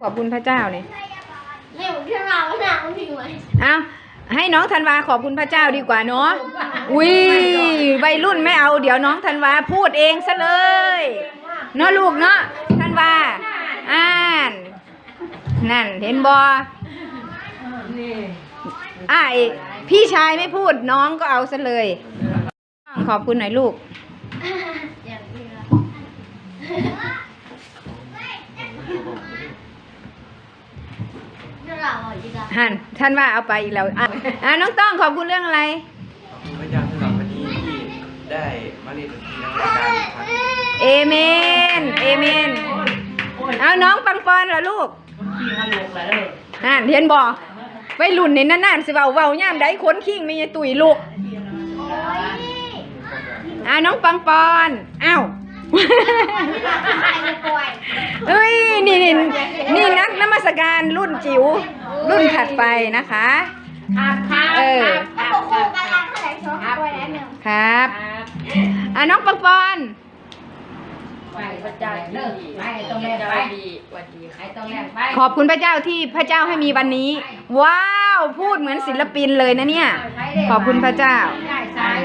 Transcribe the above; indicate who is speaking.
Speaker 1: ขอบคุณพระเจ้าเนี่ย
Speaker 2: เร็วที่เราหนักมันถึงไหม
Speaker 1: เอาให้น้องธันวาขอบคุณพระเจ้าดีกว่าเนาะอุ้ยวัยรุ่นไม่เอาเดี๋ยวน้องธันวาพูดเองซะเลยเนาะลูกเนาะธันวาอ่านนั่นเห็นบออ่าอีกพี่ชายไม่พูดน้องก็เอาซะเลย ขอบคุณหน่อยลูก
Speaker 2: อย่างนี้ละที่เราอะอีกละ
Speaker 1: หันท่านว่าเอาไปอีกแล้วอะอะน้องต้องขอบคุณเรื่องอะไร
Speaker 3: ขอบคุณพระเจ้าสำหรับวันนี้ที่ได้มาเรียนดนตรีในรายการอีกครั้ง
Speaker 1: เอเมนเอเมนเอาน้องปังปอนเหรอลูกอ่านเห็นบ่ไปรุ่นนี่นั่นๆสิเว้าเว้าย่ามใดขนขิงมีไอ้ตุ๋ยลูก
Speaker 2: โอ้ย
Speaker 1: อ่าน้องปังปอนอ้าว
Speaker 2: ใครจะป่วย
Speaker 1: เอ้ยนี่นี่นี่นักนมัสการรุ่นจิ๋ว รุ่นถัดไปนะคะ
Speaker 4: ครับครับ
Speaker 1: เออ
Speaker 2: ถ้าโคโค่กำลังเท่าไหร่ชอบป่วยแล้วหนึ่ง
Speaker 1: ครับ
Speaker 4: ครับ
Speaker 1: อ่าน้องปังปอน
Speaker 4: ไปพระเจ้าเลิกไปตรงแรกไปดีวันดีใครตรงแรกไป
Speaker 1: ขอบคุณพระเจ้าที่พระเจ้าให้มีวันนี้ ว้าว พูดเหมือนศิลปินเลยนะเนี่ย ขอบคุณพระเจ้า
Speaker 4: ได้สาย